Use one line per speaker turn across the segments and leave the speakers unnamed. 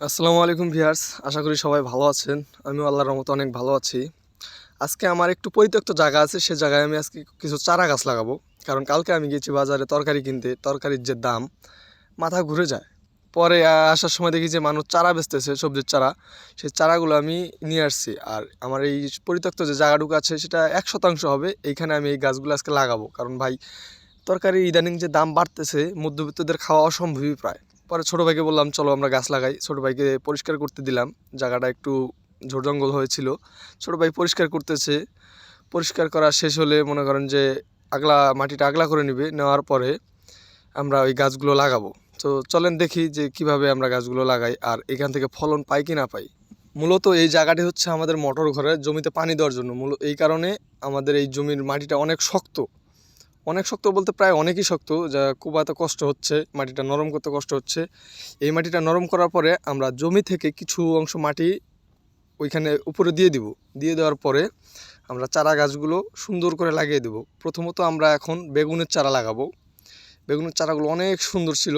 আসসালামু আলাইকুম ভিয়ার্স আশা করি সবাই ভালো আছেন। আমিও আল্লাহর রহমতে অনেক ভালো আছি। আজকে আমার একটু পরিত্যক্ত জায়গা আছে, সে জায়গায় আমি আজকে কিছু চারা গাছ লাগাবো। কারণ কালকে আমি গেছি বাজারে তরকারি কিনতে, তরকারির যে দাম, মাথা ঘুরে যায়। পরে আসার সময় দেখি যে মানুষ চারা বেচতেছে, সবজির চারা। সেই চারাগুলো আমি নিয়ে আসছি। আর আমার এই পরিত্যক্ত যে জায়গাটুকু আছে, সেটা এক শতাংশ হবে। এইখানে আমি এই গাছগুলো আজকে লাগাবো। কারণ ভাই তরকারি ইদানিং যে দাম বাড়তেছে, মধ্যবিত্তদের খাওয়া অসম্ভবই প্রায়। পরে ছোটো ভাইকে বললাম, চলো আমরা গাছ লাগাই। ছোটো ভাইকে পরিষ্কার করতে দিলাম। জায়গাটা একটু ঝোড় জঙ্গল হয়েছিল। ছোটো ভাই পরিষ্কার করতেছে। পরিষ্কার করা শেষ হলে মনে করেন যে আগলা মাটিটা আগলা করে নিবে। নেওয়ার পরে আমরা ওই গাছগুলো লাগাবো। তো চলেন দেখি যে কীভাবে আমরা গাছগুলো লাগাই আর এখান থেকে ফলন পাই কি না পাই। মূলত এই জায়গাটি হচ্ছে আমাদের মোটর ঘরে জমিতে পানি দেওয়ার জন্য। মূল এই কারণে আমাদের এই জমির মাটিটা অনেক শক্ত। অনেক শক্ত বলতে প্রায় অনেকই শক্ত, যা কুবাতে কষ্ট হচ্ছে, মাটিটা নরম করতে কষ্ট হচ্ছে। এই মাটিটা নরম করার পরে আমরা জমি থেকে কিছু অংশ মাটি ওইখানে উপরে দিয়ে দিব। দিয়ে দেওয়ার পরে আমরা চারা গাছগুলো সুন্দর করে লাগিয়ে দেব। প্রথমত আমরা এখন বেগুনের চারা লাগাবো। বেগুনের চারাগুলো অনেক সুন্দর ছিল।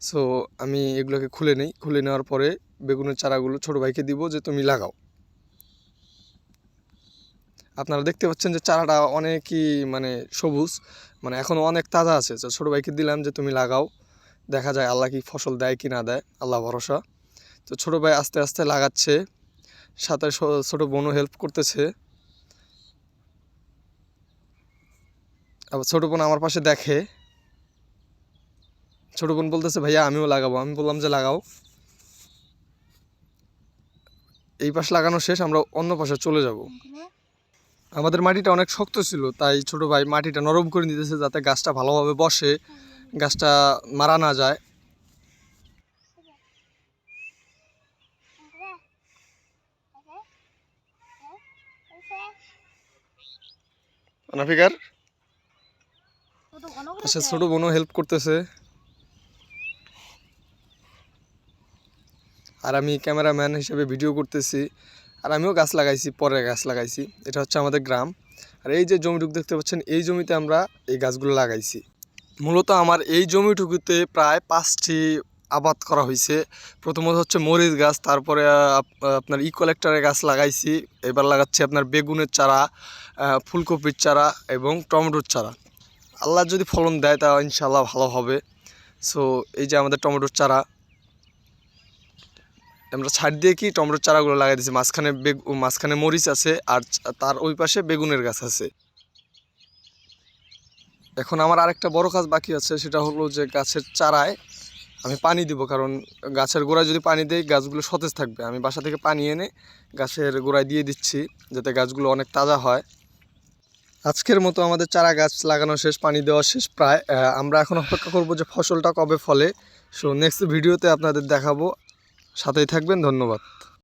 সো আমি এগুলোকে খুলে নেই। খুলে নেওয়ার পরে বেগুনের চারাগুলো ছোটো ভাইকে দিব যে, তুমি লাগাও। আপনারা দেখতে পাচ্ছেন যে চারাটা অনেকই মানে সবুজ মানে এখনও অনেক তাজা আছে। তো ছোটো ভাইকে দিলাম যে তুমি লাগাও, দেখা যায় আল্লাহ কি ফসল দেয় কি না দেয়, আল্লাহ ভরসা। তো ছোটো ভাই আস্তে আস্তে লাগাচ্ছে, সাথে ছোটো বোনও হেল্প করতেছে। আবার ছোটো বোন আমার পাশে দেখে। ছোটো বোন বলতেছে, ভাইয়া, আমিও লাগাবো। আমি বললাম যে, লাগাও। এই পাশ লাগানো শেষ, আমরা অন্য পাশে চলে যাব। আমাদের মাটিটা অনেক শক্ত ছিল, তাই ছোট ভাই মাটিটা নরম করে দিতেছে যাতে গাছটা ভালোভাবে বসে, গাছটা মারা না যায়। আচ্ছা ছোট বোনও হেল্প করতেছে। আর আমি ক্যামেরাম্যান হিসেবে ভিডিও করতেছি। আর আমিও গাছ লাগাইছি পরে গাছ লাগাইছি। এটা হচ্ছে আমাদের গ্রাম। আর এই যে জমিটুকু দেখতে পাচ্ছেন, এই জমিতে আমরা এই গাছগুলো লাগাইছি। মূলত আমার এই জমিটুকুতে প্রায় পাঁচটি আবাদ করা হয়েছে প্রথমত হচ্ছে মরিচ গাছ, তারপরে আপ- আপনার ইকোলেক্টারের গাছ লাগাইছি। এবার লাগাচ্ছি আপনার বেগুনের চারা ফুলকপির চারা এবং টমেটোর চারা। আল্লাহ যদি ফলন দেয় তা ইনশাল্লাহ ভালো হবে। সো, এই যে আমাদের টমেটোর চারা আমরা ছাড় দিয়ে কি টমেটোর চারাগুলো লাগাই দিয়েছি মাঝখানে বেগ মাঝখানে মরিচ আছে আর তার ওই পাশে বেগুনের গাছ আছে। এখন আমার আরেকটা বড় কাজ বাকি আছে, সেটা হলো যে গাছের চারায় আমি পানি দিব, কারণ গাছের গোড়ায় যদি পানি দেই, গাছগুলো সতেজ থাকবে। আমি বাসা থেকে পানি এনে গাছের গোড়ায় দিয়ে দিচ্ছি, যাতে গাছগুলো অনেক তাজা হয়। আজকের মতো আমাদের চারা গাছ লাগানো শেষ, পানি দেওয়া শেষ প্রায়। আমরা এখন অপেক্ষা করব যে ফসলটা কবে ফলে। সো নেক্সট ভিডিওতে আপনাদের দেখাবো। সাথেই থাকবেন ধন্যবাদ।